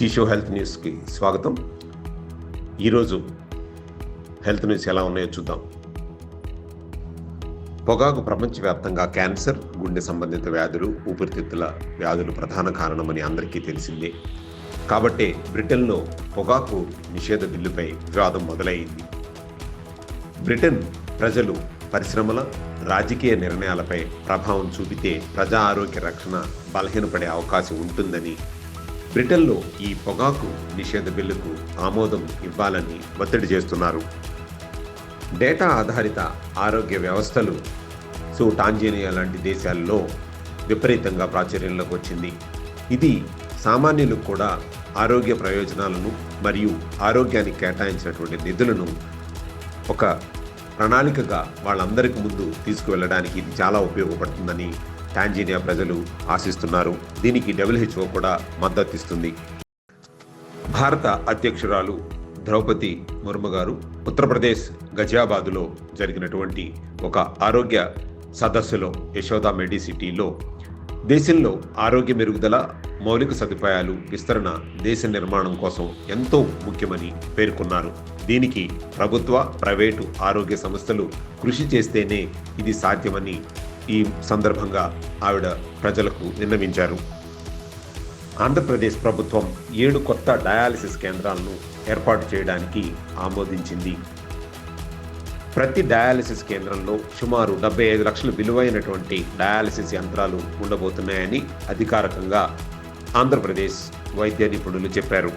జీషో health న్యూస్కి స్వాగతం. ఈరోజు హెల్త్ న్యూస్ ఎలా ఉన్నాయో చూద్దాం. పొగాకు ప్రపంచవ్యాప్తంగా క్యాన్సర్ గుండె సంబంధిత వ్యాధులు ఊపిరితిత్తుల వ్యాధులు ప్రధాన కారణమని అందరికీ తెలిసిందే. కాబట్టే బ్రిటన్లో పొగాకు నిషేధ బిల్లుపై వివాదం మొదలైంది. బ్రిటన్ ప్రజలు పరిశ్రమల రాజకీయ నిర్ణయాలపై ప్రభావం చూపితే ప్రజా ఆరోగ్య రక్షణ బలహీనపడే అవకాశం ఉంటుందని బ్రిటన్లో ఈ పొగాకు నిషేధ బిల్లుకు ఆమోదం ఇవ్వాలని ఒత్తిడి చేస్తున్నారు. డేటా ఆధారిత ఆరోగ్య వ్యవస్థలు సో టాంజేనియా లాంటి దేశాల్లో విపరీతంగా ప్రాచుర్యంలోకి వచ్చింది. ఇది సామాన్యులకు కూడా ఆరోగ్య ప్రయోజనాలను మరియు ఆరోగ్యానికి కేటాయించినటువంటి నిధులను ఒక ప్రణాళికగా వాళ్ళందరికీ ముందు తీసుకువెళ్ళడానికి ఇది చాలా ఉపయోగపడుతుందని టాంజీనియా ప్రజలు ఆశిస్తున్నారు. దీనికి డబ్ల్యూహెచ్ఓ కూడా మద్దతిస్తుంది. భారత అధ్యక్షురాలు ద్రౌపది ముర్ము గారు ఉత్తరప్రదేశ్ గజియాబాదులో జరిగినటువంటి ఒక ఆరోగ్య సదస్సులో యశోద మెడిసిటీలో దేశంలో ఆరోగ్య మెరుగుదల మౌలిక సదుపాయాలు విస్తరణ దేశ నిర్మాణం కోసం ఎంతో ముఖ్యమని పేర్కొన్నారు. దీనికి ప్రభుత్వ ప్రైవేటు ఆరోగ్య సంస్థలు కృషి చేస్తేనే ఇది సాధ్యమని ఈ సందర్భంగా ఆవిడ ప్రజలకు విన్నవించారు. ఆంధ్రప్రదేశ్ ప్రభుత్వం ఏడు కొత్త డయాలసిస్ కేంద్రాలను ఏర్పాటు చేయడానికి ఆమోదించింది. ప్రతి డయాలసిస్ కేంద్రంలో సుమారు డెబ్బై ఐదు లక్షలు విలువైనటువంటి డయాలసిస్ యంత్రాలు ఉండబోతున్నాయని అధికారికంగా ఆంధ్రప్రదేశ్ వైద్య నిపుణులు చెప్పారు.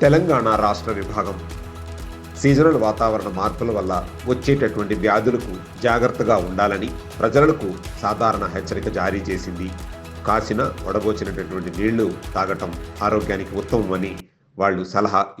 తెలంగాణ రాష్ట్ర విభాగం సీజనల్ వాతావరణ మార్పుల వల్ల వచ్చేటటువంటి వ్యాధులకు జాగ్రత్తగా ఉండాలని ప్రజలకు సాధారణ హెచ్చరిక జారీ చేసింది. కాసిన వడబోచినటువంటి నీళ్ళు తాగటం ఆరోగ్యానికి ఉత్తమమని వాళ్ళు సలహా ఇచ్చారు.